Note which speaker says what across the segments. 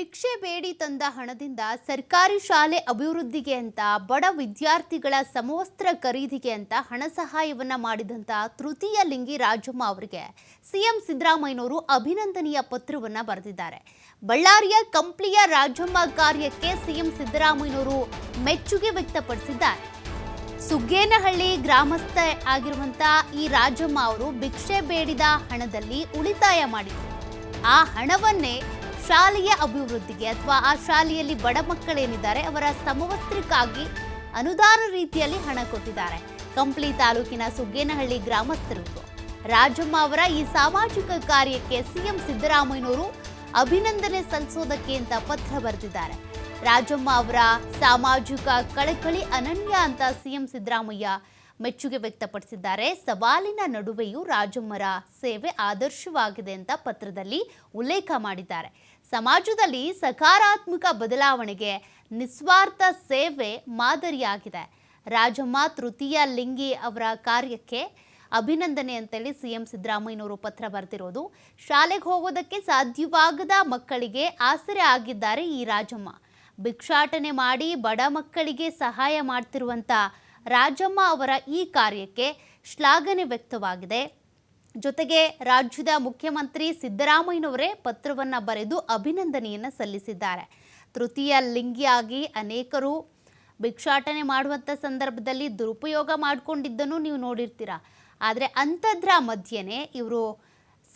Speaker 1: ಭಿಕ್ಷೆ ಬೇಡಿ ತಂದ ಹಣದಿಂದ ಸರ್ಕಾರಿ ಶಾಲೆ ಅಭಿವೃದ್ಧಿಗೆ ಅಂತ, ಬಡ ವಿದ್ಯಾರ್ಥಿಗಳ ಸಮವಸ್ತ್ರ ಖರೀದಿಗೆ ಅಂತ ಹಣ ಸಹಾಯವನ್ನ ಮಾಡಿದಂತ ತೃತೀಯ ಲಿಂಗಿ ರಾಜಮ್ಮ ಅವರಿಗೆ ಸಿಎಂ ಸಿದ್ದರಾಮಯ್ಯನವರು ಅಭಿನಂದನೀಯ ಪತ್ರವನ್ನ ಬರೆದಿದ್ದಾರೆ. ಬಳ್ಳಾರಿಯ ಕಂಪ್ಲಿಯ ರಾಜಮ್ಮ ಕಾರ್ಯಕ್ಕೆ ಸಿಎಂ ಸಿದ್ದರಾಮಯ್ಯನವರು ಮೆಚ್ಚುಗೆ ವ್ಯಕ್ತಪಡಿಸಿದ್ದಾರೆ. ಸುಗ್ಗೇನಹಳ್ಳಿ ಗ್ರಾಮಸ್ಥ ಆಗಿರುವಂತ ಈ ರಾಜಮ್ಮ ಅವರು ಭಿಕ್ಷೆ ಬೇಡಿದ ಹಣದಲ್ಲಿ ಉಳಿತಾಯ ಮಾಡಿದರು. ಆ ಹಣವನ್ನೇ ಶಾಲೆಯ ಅಭಿವೃದ್ಧಿಗೆ ಅಥವಾ ಆ ಶಾಲೆಯಲ್ಲಿ ಬಡ ಮಕ್ಕಳೇನಿದ್ದಾರೆ ಅವರ ಸಮವಸ್ತ್ರಕ್ಕಾಗಿ ಅನುದಾನ ರೀತಿಯಲ್ಲಿ ಹಣ ಕೊಟ್ಟಿದ್ದಾರೆ. ಕಂಪ್ಲಿ ತಾಲೂಕಿನ ಸುಗ್ಗೇನಹಳ್ಳಿ ಗ್ರಾಮಸ್ಥರು ರಾಜಮ್ಮ ಅವರ ಈ ಸಾಮಾಜಿಕ ಕಾರ್ಯಕ್ಕೆ ಸಿಎಂ ಸಿದ್ದರಾಮಯ್ಯನವರು ಅಭಿನಂದನೆ ಸಲ್ಲಿಸೋದಕ್ಕೆ ಅಂತ ಪತ್ರ ಬರೆದಿದ್ದಾರೆ. ರಾಜಮ್ಮ ಅವರ ಸಾಮಾಜಿಕ ಕಳಕಳಿ ಅನನ್ಯ ಅಂತ ಸಿಎಂ ಸಿದ್ದರಾಮಯ್ಯ ಮೆಚ್ಚುಗೆ ವ್ಯಕ್ತಪಡಿಸಿದ್ದಾರೆ. ಸವಾಲಿನ ನಡುವೆಯೂ ರಾಜಮ್ಮರ ಸೇವೆ ಆದರ್ಶವಾಗಿದೆ ಅಂತ ಪತ್ರದಲ್ಲಿ ಉಲ್ಲೇಖ ಮಾಡಿದ್ದಾರೆ. ಸಮಾಜದಲ್ಲಿ ಸಕಾರಾತ್ಮಕ ಬದಲಾವಣೆಗೆ ನಿಸ್ವಾರ್ಥ ಸೇವೆ ಮಾದರಿಯಾಗಿದೆ. ರಾಜಮ್ಮ ತೃತೀಯ ಲಿಂಗಿ ಅವರ ಕಾರ್ಯಕ್ಕೆ ಅಭಿನಂದನೆ ಅಂತೇಳಿ ಸಿಎಂ ಸಿದ್ದರಾಮಯ್ಯನವರು ಪತ್ರ ಬರೆದಿರೋದು. ಶಾಲೆಗೆ ಹೋಗೋದಕ್ಕೆ ಸಾಧ್ಯವಾಗದ ಮಕ್ಕಳಿಗೆ ಆಸರೆ ಆಗಿದ್ದಾರೆ ಈ ರಾಜಮ್ಮ. ಭಿಕ್ಷಾಟನೆ ಮಾಡಿ ಬಡ ಮಕ್ಕಳಿಗೆ ಸಹಾಯ ಮಾಡ್ತಿರುವಂಥ ರಾಜಮ್ಮ ಅವರ ಈ ಕಾರ್ಯಕ್ಕೆ ಶ್ಲಾಘನೆ ವ್ಯಕ್ತವಾಗಿದೆ. ಜೊತೆಗೆ ರಾಜ್ಯದ ಮುಖ್ಯಮಂತ್ರಿ ಸಿದ್ದರಾಮಯ್ಯನವರೇ ಪತ್ರವನ್ನು ಬರೆದು ಅಭಿನಂದನೆಯನ್ನು ಸಲ್ಲಿಸಿದ್ದಾರೆ. ತೃತೀಯ ಲಿಂಗಿಯಾಗಿ ಅನೇಕರು ಭಿಕ್ಷಾಟನೆ ಮಾಡುವಂಥ ಸಂದರ್ಭದಲ್ಲಿ ದುರುಪಯೋಗ ಮಾಡಿಕೊಂಡಿದ್ದನ್ನು ನೀವು ನೋಡಿರ್ತೀರ. ಆದರೆ ಅಂಥದ್ರ ಮಧ್ಯೆನೇ ಇವರು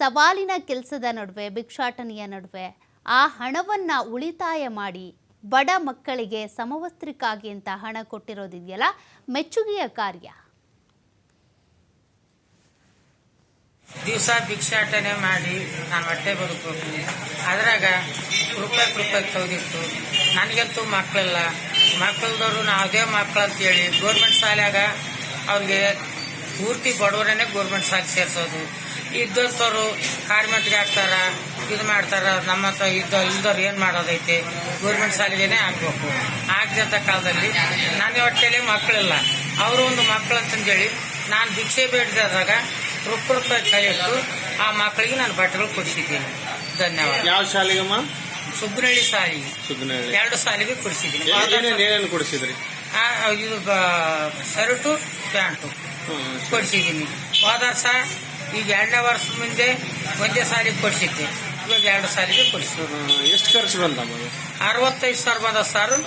Speaker 1: ಸವಾಲಿನ ಕೆಲಸದ ನಡುವೆ, ಭಿಕ್ಷಾಟನೆಯ ನಡುವೆ ಆ ಹಣವನ್ನು ಉಳಿತಾಯ ಮಾಡಿ ಬಡ ಮಕ್ಕಳಿಗೆ ಸಮವಸ್ತ್ರಕ್ಕಾಗಿ ಅಂತ ಹಣ ಕೊಟ್ಟಿರೋದಿದೆಯಲ್ಲ, ಮೆಚ್ಚುಗೆಯ ಕಾರ್ಯ.
Speaker 2: ದಿವಸ ಭಿಕ್ಷಾಟನೆ ಮಾಡಿ ನಾನು ಹೊಟ್ಟೆ ಬದುಕಬೇಕು ಅದ್ರಾಗ ರೂಪಾಯಿ ರೂಪಾಯಿ ತೆಗೆದಿತ್ತು. ನನಗಂತೂ ಮಕ್ಕಳಿಲ್ಲ. ಮಕ್ಕಳದವರು ನಾವದೇ ಮಕ್ಕಳು ಅಂತೇಳಿ ಗೌರ್ಮೆಂಟ್ ಶಾಲ್ಯಾಗ ಅವ್ರಿಗೆ ಪೂರ್ತಿ ಬಡವರನ್ನೇ ಗೌರ್ಮೆಂಟ್ ಶಾಲೆ ಸೇರಿಸೋದು. ಇದ್ದಂಥವ್ರು ಕಾರ್ಮೆಂಟ್ಗೆ ಹಾಕ್ತಾರ, ಇದು ಮಾಡ್ತಾರ, ನಮ್ಮ ಹತ್ರ ಇದ್ದ, ಇಲ್ದವ್ರು ಏನು ಮಾಡೋದೈತೆ? ಗೋರ್ಮೆಂಟ್ ಶಾಲೆಗೇನೆ ಹಾಕ್ಬೇಕು. ಆಗದಂಥ ಕಾಲದಲ್ಲಿ ನನ್ನ ಹೊಟ್ಟೆಯಲ್ಲಿ ಮಕ್ಕಳಿಲ್ಲ. ಅವರು ಒಂದು ಮಕ್ಕಳು ಅಂತಂದೇಳಿ ನಾನು ಭಿಕ್ಷೆ ಬೇಡಿದಾಗ ರೂಪ ರೂಪಾಯಿ ಆ ಮಕ್ಕಳಿಗೆ ನಾನು ಬಟ್ಟೆಗಳು ಕೊಡಿಸಿದ್ದೀನಿ. ಧನ್ಯವಾದ.
Speaker 3: ಯಾವ ಶಾಲೆಗಮ್ಮ?
Speaker 2: ಸುಬ್ಬನಹಳ್ಳಿ ಸಾರಿ
Speaker 3: ಸುಗ್ನಹಳ್ಳಿ
Speaker 2: ಎರಡು ಸಾಲಿಗೆ ಕೊಡಿಸಿದ್ದೀನಿ.
Speaker 3: ಕೊಡಿಸಿದ್ರಿ?
Speaker 2: ಇದು ಶರ್ಟು ಪ್ಯಾಂಟು. ಕೊಡಿಸಿದ್ದೀನಿ. ಹೋದ ವರ್ಷ ಈಗ ಎರಡನೇ ವರ್ಷ ಮುಂದೆ ಒಂದೇ ಸಾಲಿಗೆ ಕೊಡಿಸಿದ್ದೆ. ಇವಾಗ ಎರಡು ಸಾಲಿಗೆ
Speaker 3: ಕೊಡಿಸಿದ್ರು. ಎಷ್ಟು ಖರ್ಚು ಬಂದ?
Speaker 2: ಅರವತ್ತೈದು ಸಾವಿರ ಬಂದ ಸಾರು.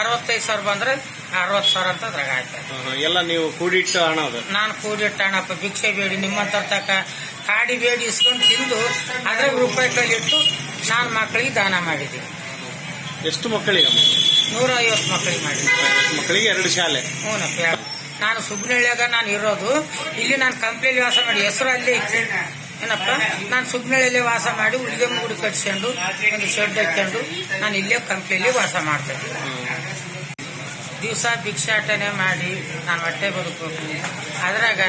Speaker 2: ಅರವತ್ತೈದು ಸಾವಿರ ಬಂದ್ರೆ ಅರವತ್ತು ಸಾವಿರ ಅಂತ ಅದ್ರಾಗ ಆಯ್ತು.
Speaker 3: ಎಲ್ಲ ನೀವು ಕೂಡಿಟ್ಟ ಹಣ ನಾನು
Speaker 2: ನಾನು ಕೂಡಿಟ್ಟಣಪ್ಪ ಭಿಕ್ಷೆ ಬೇಡಿ ನಿಮ್ಮಂತ ತಕ್ಕ ಕಾಡಿ ಬೇಡಿ ಇಸ್ಕೊಂಡು ತಿಂದು ಅದ್ರಾಗ ರೂಪಾಯಿ ಕೈಲಿಟ್ಟು ನಾನು ಮಕ್ಕಳಿಗೆ ದಾನ ಮಾಡಿದ್ದೀನಿ.
Speaker 3: ಎಷ್ಟು ಮಕ್ಕಳಿಗೆ
Speaker 2: ನೂರ ಐವತ್ತು ಮಕ್ಕಳಿಗೆ ಮಾಡಿದ್ದೀನಿ.
Speaker 3: ಮಕ್ಕಳಿಗೆ ಎರಡು ಶಾಲೆ.
Speaker 2: ಹ್ಞೂನಪ್ಪ ನಾನು ಸುಗ್ನಳ್ಳಿಯಾಗ ನಾನು ಇರೋದು. ಇಲ್ಲಿ ನಾನು ಕಂಪ್ನಿಯಲ್ಲಿ ವಾಸ ಮಾಡಿ ಹೆಸರು ಅಲ್ಲೇ ಏನಪ್ಪ? ನಾನು ಸುಗ್ನಳ್ಳಿಯಲ್ಲಿ ವಾಸ ಮಾಡಿ ಹುಡುಗಿ ಮೂಡಿ ಕಟ್ಸ್ಕೊಂಡು ಒಂದು ಶೆಡ್ ಹಾಕೊಂಡು ನಾನು ಇಲ್ಲೇ ಕಂಪ್ನಿಯಲ್ಲಿ ವಾಸ ಮಾಡ್ತಾ ಇದ್ದೀನಿ. ದಿವಸ ಭಿಕ್ಷಾಟನೆ ಮಾಡಿ ನಾನು ಹೊಟ್ಟೆ ಬದುಕಬೇಕು ಅದ್ರಾಗ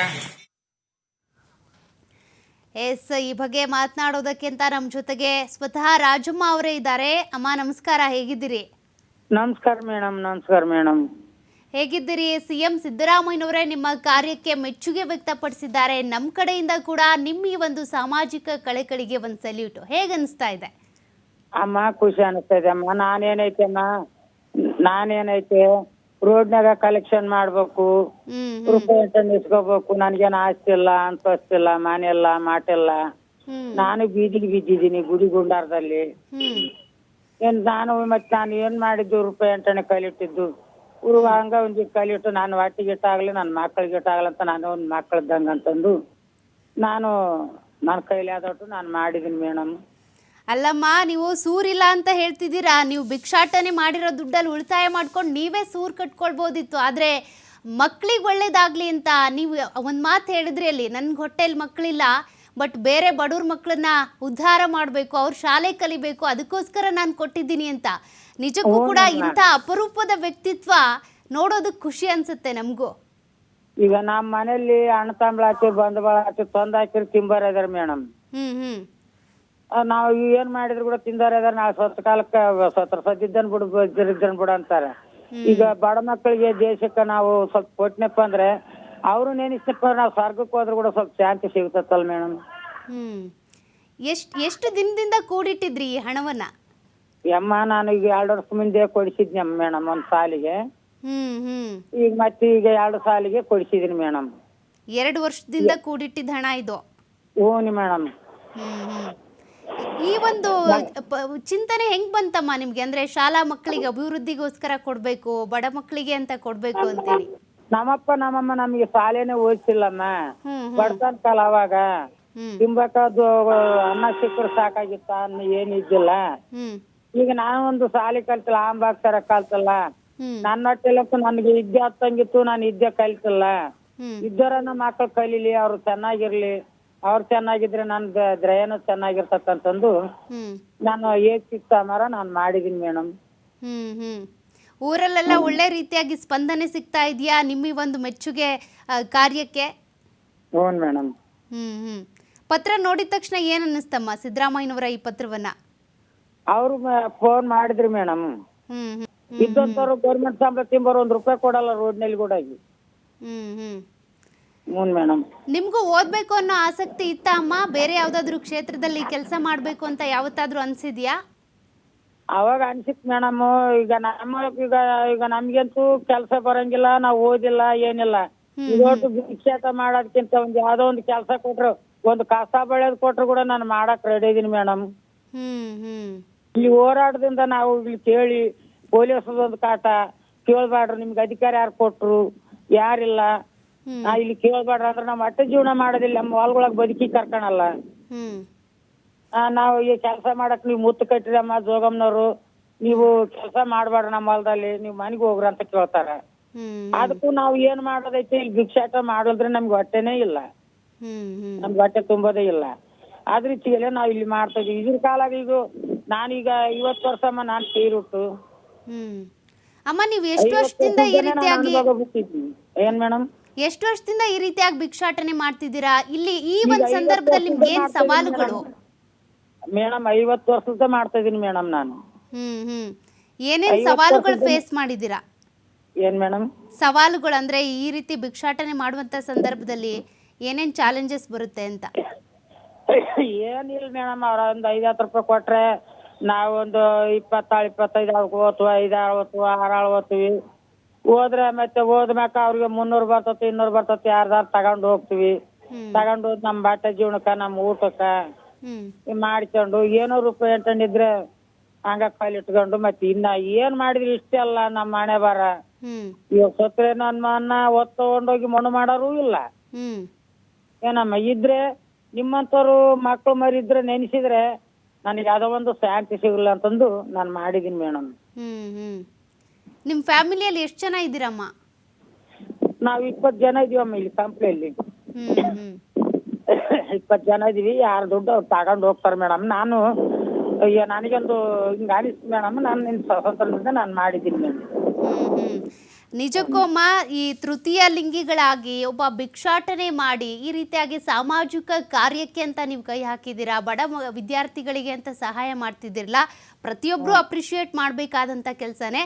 Speaker 1: ಎಸ್ ಈ ಬಗ್ಗೆ ಮಾತನಾಡೋದಕ್ಕಿಂತ ನಮ್ಮ ಜೊತೆಗೆ ಸ್ವತಃ ರಾಜಮ್ಮ ಅವರೇ ಇದ್ದಾರೆ. ಅಮ್ಮ ನಮಸ್ಕಾರ. ಹೇಗಿದ್ದೀರಿ?
Speaker 4: ನಮಸ್ಕಾರ ಮೇಡಮ್ ನಮಸ್ಕಾರ ಮೇಡಮ್
Speaker 1: ಹೇಗಿದ್ದೀರಿ? ಸಿಎಂ ಸಿದ್ದರಾಮಯ್ಯನವರೇ ನಿಮ್ಮ ಕಾರ್ಯಕ್ಕೆ ಮೆಚ್ಚುಗೆ ವ್ಯಕ್ತಪಡಿಸಿದ್ದಾರೆ. ನಮ್ಮ ಕಡೆಯಿಂದ ಕೂಡ ನಿಮ್ಮ ಈ ಒಂದು ಸಾಮಾಜಿಕ ಕಳೆಕಳಿಗೆ ಒಂದು ಸಲ್ಯೂಟ್. ಹೇಗನ್ನಿಸ್ತಾ ಇದೆ?
Speaker 4: ಅಮ್ಮ ಖುಷಿ ಅನಿಸ್ತದೆ ಅಮ್ಮ. ನಾನೇನೈತೆ ಅಮ್ಮ? ನಾನೇನೈತೆ? ರೋಡ್ನಾಗ ಕಲೆಕ್ಷನ್ ಮಾಡ್ಬೇಕು.
Speaker 1: ಹ್ಮ್
Speaker 4: ರೂಪಾಯಿ ಅಂತ ಇಸ್ಕೋಬೇಕು. ನನ್ಗೇನು ಆಸ್ತಿ ಇಲ್ಲ ಅಂತಸ್ತಿಲ್ಲ ಮನೆ ಇಲ್ಲ ಮಾಟಿಲ್ಲ
Speaker 1: ಹ್ಮ್.
Speaker 4: ನಾನು ಬೀದಿಗೆ ಬಿದ್ದಿದ್ದೀನಿ ಗುಡಿ ಗುಂಡಾರದಲ್ಲಿ.
Speaker 1: ಹ್ಮ್.
Speaker 4: ಏನ್ ನಾನು ಮತ್ತೆ ನಾನು ಏನ್ ಮಾಡಿದ್ದು ರೂಪಾಯಿ ಅಂತಾನೆ ಕಲಿಟ್ಟಿದ್ದು. ಇವ್ರು ಹಂಗ ಒಂದು ಕೈಲಿಟ್ಟು ನಾನು ಹೊಟ್ಟಿಗೆ ಇಟ್ಟಾಗ್ಲಿ ನನ್ನ ಮಕ್ಕಳಿಗೆ ಇಟ್ಟಾಗಲ್ಲ ಅಂತ ನಾನು ಒಂದು ಮಕ್ಕಳದ್ದಂಗ ಅಂತಂದು ನಾನು ನನ್ನ ಕೈಲಿ ಆದಟ್ಟು ನಾನು ಮಾಡಿದ್ದೀನಿ ಮೇಡಮ್.
Speaker 1: ಅಲ್ಲಮ್ಮ ನೀವು ಸೂರಿಲ್ಲ ಅಂತ ಹೇಳ್ತಿದ್ದೀರಾ? ನೀವು ಭಿಕ್ಷಾಟನೆ ಮಾಡಿರೋ ದುಡ್ಡಲ್ಲಿ ಉಳಿತಾಯ ಮಾಡ್ಕೊಂಡು ನೀವೇ ಸೂರು ಕಟ್ಕೊಳ್ಬೋದಿತ್ತು. ಆದರೆ ಮಕ್ಕಳಿಗೆ ಒಳ್ಳೇದಾಗ್ಲಿ ಅಂತ ನೀವು ಒಂದು ಮಾತು ಹೇಳಿದ್ರಿ ಅಲ್ಲಿ ನನ್ನ ಹೊಟ್ಟೆಲಿ ಮಕ್ಕಳಿಲ್ಲ ಬಟ್ ಬೇರೆ ಬಡವ್ರ ಮಕ್ಕಳನ್ನ ಉದ್ಧಾರ ಮಾಡಬೇಕು ಅವ್ರ ಶಾಲೆ ಕಲಿಬೇಕು ಅದಕ್ಕೋಸ್ಕರ ನಾನು ಕೊಟ್ಟಿದ್ದೀನಿ ಅಂತ. ನಿಜಕ್ಕೂ ಕೂಡ ಇಂಥ ಅಪರೂಪದ ವ್ಯಕ್ತಿತ್ವ ನೋಡೋದಕ್ಕೆ ಖುಷಿ ಅನ್ಸುತ್ತೆ ನಮಗೂ.
Speaker 4: ಈಗ ನಮ್ಮ ಮನೆಯಲ್ಲಿ ಅಣ್ಣ ತಂಬಳ ಬಂದ್ ಬಂದ ಬಳ ಮೇಡಂ. ಹ್ಮ್ ಹಾಕಿರ್ ತಿಂಬಾರ ಮೇಡಮ್
Speaker 1: ಹ್ಞೂ ಹ್ಞೂ
Speaker 4: ನಾವು ಏನ್ ಮಾಡಿದ್ರು ಕೂಡ ತಿಂದಾರ ಅದ ನಾವ್ ಸ್ವತ್ ಕಾಲಕ್ಕೆ ಸ್ವತ್ರ ಸದ್ದಿದ್ದನ್ ಬಿಡು ಇದ್ದನ್ ಬಿಡು ಅಂತಾರೆ. ಈಗ ಬಡ ಮಕ್ಕಳಿಗೆ ದೇಶಕ್ಕೆ ನಾವು ಸ್ವಲ್ಪ ಕೊಟ್ನಪ್ಪ ಅಂದ್ರೆ ಅವರು ನೆನೆಸ್ನಪ್ಪ ನಾವು ಸ್ವರ್ಗಕ್ಕೆ ಹೋದ್ರು ಕೂಡ ಸ್ವಲ್ಪ ಶಾಂತಿ ಸಿಗ್ತತ್ತಲ್ಲ ಮೇಡಮ್.
Speaker 1: ಹ್ಞೂ ಎಷ್ಟು ಎಷ್ಟು ದಿನದಿಂದ ಕೂಡಿಟ್ಟಿದ್ರಿ ಈ ಹಣವನ್ನ?
Speaker 4: ಯಮ್ಮ ನಾನು ಈಗ ಎರಡು ವರ್ಷ ಮುಂದೆ ಕೊಡಿಸಿದ್ನಿ ಮೇಡಮ್ ಒಂದ್ ಸಾಲಿಗೆ.
Speaker 1: ಹ್ಮ್ ಹ್ಮ್.
Speaker 4: ಈಗ ಮತ್ತೆ ಈಗ ಎರಡು ಸಾಲಿಗೆ ಕೊಡಿಸಿದೀನಿ ಮೇಡಮ್.
Speaker 1: ಎರಡು ವರ್ಷದಿಂದ ಕೂಡಿಟ್ಟಿದ್ದ ಹಣ ಇದು?
Speaker 4: ಹ್ಞೂ ಮೇಡಮ್.
Speaker 1: ಹ್ಮ್ ಹ್ಮ್. ಈ ಒಂದು ಪ- ಚಿಂತನೆ ಹೆಂಗ್ ಬಂತಮ್ಮ ನಿಮ್ಗೆ? ಅಂದ್ರೆ ಶಾಲಾ ಮಕ್ಕಳಿಗೆ ಅಭಿವೃದ್ಧಿಗೋಸ್ಕರ ಕೊಡ್ಬೇಕು ಬಡ ಮಕ್ಕಳಿಗೆ ಅಂತ ಕೊಡ್ಬೇಕು ಅಂತೇಳಿ
Speaker 4: ನಮ್ಮಪ್ಪ ನಮ್ಮಮ್ಮ ನಮ್ಗೆ ಶಾಲೆನೆ ಓದಿಸಿಲ್ಲಮ್ಮ.
Speaker 1: ಹ್ಮ್ ಹ್ಮ್.
Speaker 4: ಬಡತನ ಕಾಲ ಅವಾಗ.
Speaker 1: ಹ್ಮ್.
Speaker 4: ಅನ್ನ ಸಿಕ್ಕರು ಸಾಕಾಗಿತ್ತ ಅನ್ನ ಏನಿದ್ದಿಲ್ಲ
Speaker 1: ಹ್ಮ್.
Speaker 4: ಈಗ ನಾನು ಒಂದು ಶಾಲೆ ಕಲ್ತಿಲ್ಲ ಆಂಬಾಕ್ಸರ ಕಲ್ತಲ್ಲ.
Speaker 1: ಹ್ಮ್.
Speaker 4: ನನ್ನ ಹೊಟ್ಟೆಲಕ್ಕೂ ನನಗೆ ವಿದ್ಯೆ ಹತ್ತಂಗಿತ್ತು ನಾನು ವಿದ್ಯೆ ಕಲ್ತಲ್ಲ.
Speaker 1: ಹ್ಮ್.
Speaker 4: ಇದ್ದರನ್ನ ಮಕ್ಕಳು ಕಲೀಲಿ ಅವ್ರು ಚೆನ್ನಾಗಿರ್ಲಿ. ಅವ್ರು ಚೆನ್ನಾಗಿದ್ರೆ ನನ್ನ ದ್ರಯನೂ ಚೆನ್ನಾಗಿರ್ತಕ್ಕಂತಂದು
Speaker 1: ಹ್ಮ್.
Speaker 4: ನಾನು ಏಕ್ ಸಿಕ್ತ ಮರ ನಾನು ಮಾಡಿದೀನಿ ಮೇಡಮ್
Speaker 1: ಹ್ಮ್ ಹ್ಮ್. ಊರಲ್ಲೆಲ್ಲ ಒಳ್ಳೆ ರೀತಿಯಾಗಿ ಸ್ಪಂದನೆ ಸಿಗ್ತಾ ಇದೆಯಾ ನಿಮ್ಮ ಈ ಒಂದು ಮೆಚ್ಚುಗೆ ಆ, ಕಾರ್ಯಕ್ಕೆ?
Speaker 4: ಹ್ಞೂ ಮೇಡಮ್
Speaker 1: ಹ್ಮ್ ಹ್ಮ್. ಪತ್ರ ನೋಡಿದ ತಕ್ಷಣ ಏನ್ ಅನ್ನಿಸ್ತಮ್ಮ ಸಿದ್ದರಾಮಯ್ಯನವರ ಈ ಪತ್ರವನ್ನ?
Speaker 4: ಅವರು ಫೋನ್ ಮಾಡಿದ್ರಿ ಮೇಡಮ್
Speaker 1: ಹ್ಮ್ ಹ್ಮ್.
Speaker 4: ಇದ್ದಂತವ್ರು ಗೌರ್ಮೆಂಟ್ ಸಂಬಳ ತಿಂಬರು ಒಂದ್ ರೂಪಾಯಿ ಕೊಡಲ್ಲ ರೋಡ್ನಲ್ಲಿ ಕೂಡ
Speaker 1: ಹ್ಮ್ ಹ್ಮ್.
Speaker 4: ಹ್ಞೂ ಮೇಡಮ್.
Speaker 1: ನಿಮ್ಗೂ ಓದ್ಬೇಕು ಅನ್ನೋ ಆಸಕ್ತಿ ಇತ್ತಾ ಅಮ್ಮ? ಬೇರೆ ಯಾವ್ದಾದ್ರು ಕ್ಷೇತ್ರದಲ್ಲಿ ಕೆಲಸ ಮಾಡಬೇಕು ಅಂತ ಯಾವತ್ತಾದ್ರೂ ಅನ್ಸಿದ್ಯಾ?
Speaker 4: ಅವಾಗ ಅನ್ಸಿತ್ ಮೇಡಮ್ ಈಗ ನಮ್ಮ ಈಗ ಈಗ ನಮ್ಗಂತೂ ಕೆಲಸ ಬರಂಗಿಲ್ಲ ನಾವು ಓದಿಲ್ಲ ಏನಿಲ್ಲ. ಇವತ್ತು ಭಿಕ್ಷಾಟ ಮಾಡೋದಕ್ಕಿಂತ ಒಂದ್ ಯಾವ್ದೋ ಒಂದು ಕೆಲಸ ಕೊಟ್ರು ಒಂದು ಕಸ ಬೆಳೆದ್ ಕೊಟ್ರು ಕೂಡ ನಾನು ಮಾಡಕ್ ರೆಡಿ ಇದೀನಿ ಮೇಡಮ್.
Speaker 1: ಹ್ಮ್ ಹ್ಮ್.
Speaker 4: ಇಲ್ಲಿ ಹೋರಾಟದಿಂದ ನಾವು ಇಲ್ಲಿ ಕೇಳಿ ಪೊಲೀಸದೊಂದು ಕಾಟ ಕೇಳ್ಬೇಡ್ರಿ ನಿಮ್ಗೆ ಅಧಿಕಾರ ಯಾರು ಕೊಟ್ರು ಯಾರಿಲ್ಲ. ನಾ ಇಲ್ಲಿ ಕೇಳ್ಬೇಡ್ರಿ ಅಂದ್ರೆ ನಮ್ಮ ಅಟ್ಟ ಜೀವನ ಮಾಡೋದಿಲ್ಲ ನಮ್ಮ ಹೊಲ್ಗೊಳಗ್ ಬದುಕಿ ಕರ್ಕೊಳಲ್ಲ
Speaker 1: ಹ್ಮ್.
Speaker 4: ಆ, ನಾವು ಈ ಕೆಲಸ ಮಾಡಕ್ ನೀವು ಮುತ್ತು ಕಟ್ಟಿರಮ್ಮ ಜೋಗಮ್ನವ್ರು ನೀವು ಕೆಲಸ ಮಾಡ್ಬೇಡ್ರಿ ನಮ್ಮ ಹೊಲದಲ್ಲಿ ನೀವು ಮನೆಗೆ ಹೋಗ್ರಿ ಅಂತ ಕೇಳ್ತಾರ.
Speaker 1: ಹ್ಮ್.
Speaker 4: ಅದಕ್ಕೂ ನಾವು ಏನ್ ಮಾಡೋದೈತಿ ಇಲ್ಲಿ ಭಿಕ್ಷಾಟ ಮಾಡಿದ್ರೆ ನಮ್ಗೆ ಹೊಟ್ಟೆನೇ ಇಲ್ಲ.
Speaker 1: ಹ್ಮ್ ಹ್ಮ್.
Speaker 4: ನಮ್ಗೆ ಹೊಟ್ಟೆ ತುಂಬೋದೇ ಇಲ್ಲ. ಅದ್ರ ರೀತಿಯಲ್ಲೇ ನಾವು ಇಲ್ಲಿ ಮಾಡ್ತಾ ಇದೀವಿ. ಇದ್ರ ಕಾಲಾಗ ಈಗ ನಾನೀಗ ಐವತ್ತು ವರ್ಷಮ್ಮ ನಾನು ತೀರುಟ್ಟು
Speaker 1: ಹ್ಮ್. ಅಮ್ಮ ನೀವು ಎಷ್ಟು ವರ್ಷದಿಂದ ಈ ರೀತಿಯಾಗಿ
Speaker 4: ಏನ್ ಮೇಡಮ್
Speaker 1: ಎಷ್ಟು ವರ್ಷದಿಂದ ಈ ರೀತಿಯಾಗಿ ಭಿಕ್ಷಾಟನೆ ಮಾಡ್ತಿದ್ದೀರಾ? ಇಲ್ಲಿ ಈ ಒಂದು ಸಂದರ್ಭದಲ್ಲಿ ನಿಮ್ಗೆ ಏನ್ ಸವಾಲುಗಳು?
Speaker 4: ಮೇಡಮ್. ಐವತ್ತು ವರ್ಷದ ಮಾಡ್ತಾ ಇದೀನಿ ಮೇಡಮ್ ನಾನು.
Speaker 1: ಹ್ಮ್ ಹ್ಮ್. ಏನೇನ್ ಸವಾಲುಗಳು ಫೇಸ್ ಮಾಡಿದ್ದೀರಾ?
Speaker 4: ಏನ್ ಮೇಡಮ್?
Speaker 1: ಸವಾಲುಗಳು ಅಂದ್ರೆ ಈ ರೀತಿ ಭಿಕ್ಷಾಟನೆ ಮಾಡುವಂತ ಸಂದರ್ಭದಲ್ಲಿ ಏನೇನ್ ಚಾಲೆಂಜಸ್ ಬರುತ್ತೆ ಅಂತ?
Speaker 4: ಏನಿಲ್ಲ ಮೇಡಮ್ ಅವ್ರ ಒಂದು ಐವತ್ತು ರೂಪಾಯಿ ಕೊಟ್ರೆ ನಾವೊಂದು ಇಪ್ಪತ್ತಾಳು ಇಪ್ಪತ್ತೈದು ಅಳ್ಕೋತ್ವ ಐದು ಐದಾಳು ಆರು ಆರಾಳು ಓದ್ತೀವಿ ಹೋದ್ರೆ ಮತ್ತೆ ಹೋದ್ಮ್ಯಾಕ ಅವ್ರಿಗೆ ಮುನ್ನೂರು ಬರ್ತತಿ ಇನ್ನೂರು ಬರ್ತತಿ ಯಾರ್ದಾರು ತಗೊಂಡು ಹೋಗ್ತೀವಿ. ತಗೊಂಡ್ ಹೋದ್ ನಮ್ಮ ಬಟ್ಟೆ ಜೀವನಕ್ಕ ನಮ್ ಊಟಕ್ಕ
Speaker 1: ಹ್ಮ್.
Speaker 4: ಮಾಡ್ಕೊಂಡು ಏನೋ ರೂಪಾಯಿ ಎಂಟಂಡಿದ್ರೆ ಹಂಗ ಕೈಲಿ ಇಟ್ಕೊಂಡು ಮತ್ತೆ ಇನ್ನ ಏನ್ ಮಾಡಿದ್ರಿ ಇಷ್ಟೇ ಅಲ್ಲ ನಮ್ಮ ಮನೆ ಬಾರ
Speaker 1: ಹ್ಮ್.
Speaker 4: ಇವಾಗ ಸತ್ರೆ ನನ್ನ ಅನ್ನ ಒತ್ತು ತಗೊಂಡೋಗಿ ಮಣ್ಣು ಮಾಡೋರು ಇಲ್ಲ.
Speaker 1: ಹ್ಮ್.
Speaker 4: ಏನಮ್ಮ ಇದ್ರೆ ನಿಮ್ಮಂತವ್ರು ಮಕ್ಳು ಮರಿ ಇದ್ರೆ ನೆನೆಸಿದ್ರೆ ನನಗೆ ಯಾವ್ದೋ ಒಂದು ಶಾಂತಿ ಸಿಗಲ್ಲ ಅಂತಂದು ನಾನು ಮಾಡಿದೀನಿ ಮೇಡಮ್.
Speaker 1: ಹ್ಮ್ ಹ್ಮ್. ನಿಮ್ ಫ್ಯಾಮಿಲಿಯಲ್ಲಿ ಎಷ್ಟು ಜನ ಇದ್ದೀರಮ್ಮ?
Speaker 4: ನಾವು ಇಪ್ಪತ್ತು ಜನ ಇದೀವಮ್ಮ ಇಲ್ಲಿ ಕಂಪ್ನಿಯಲ್ಲಿ
Speaker 1: ಹ್ಮ್ ಹ್ಮ್.
Speaker 4: ಇಪ್ಪತ್ತು ಜನ ಇದೀವಿ ಯಾರು ದುಡ್ಡು ಅವ್ರು ತಗೊಂಡು ಹೋಗ್ತಾರೆ ಮೇಡಮ್. ನಾನು ಅಯ್ಯೋ ನನಗೊಂದು ಹಿಂಗೆ ಅನಿಸ್ತು ಮೇಡಮ್ ನಾನು ನಿನ್ನ ಸ್ವತಂತ್ರದಿಂದ ನಾನು ಮಾಡಿದ್ದೀನಿ ಮೇಡಮ್
Speaker 1: ಹ್ಮ್, ಹ್ಮ್. ನಿಜಕ್ಕೂ ಅಮ್ಮ ಈ ತೃತೀಯ ಲಿಂಗಿಗಳಾಗಿ ಒಬ್ಬ ಭಿಕ್ಷಾಟನೆ ಮಾಡಿ ಈ ರೀತಿಯಾಗಿ ಸಾಮಾಜಿಕ ಕಾರ್ಯಕ್ಕೆ ಅಂತ ನೀವು ಕೈ ಹಾಕಿದ್ದೀರಾ? ಬಡ ಮ- ವಿದ್ಯಾರ್ಥಿಗಳಿಗೆ ಅಂತ ಸಹಾಯ ಮಾಡ್ತಿದ್ದೀರಲ್ಲ? ಪ್ರತಿಯೊಬ್ಬರು ಅಪ್ರಿಷಿಯೇಟ್ ಮಾಡಬೇಕಾದಂಥ ಕೆಲಸನೇ.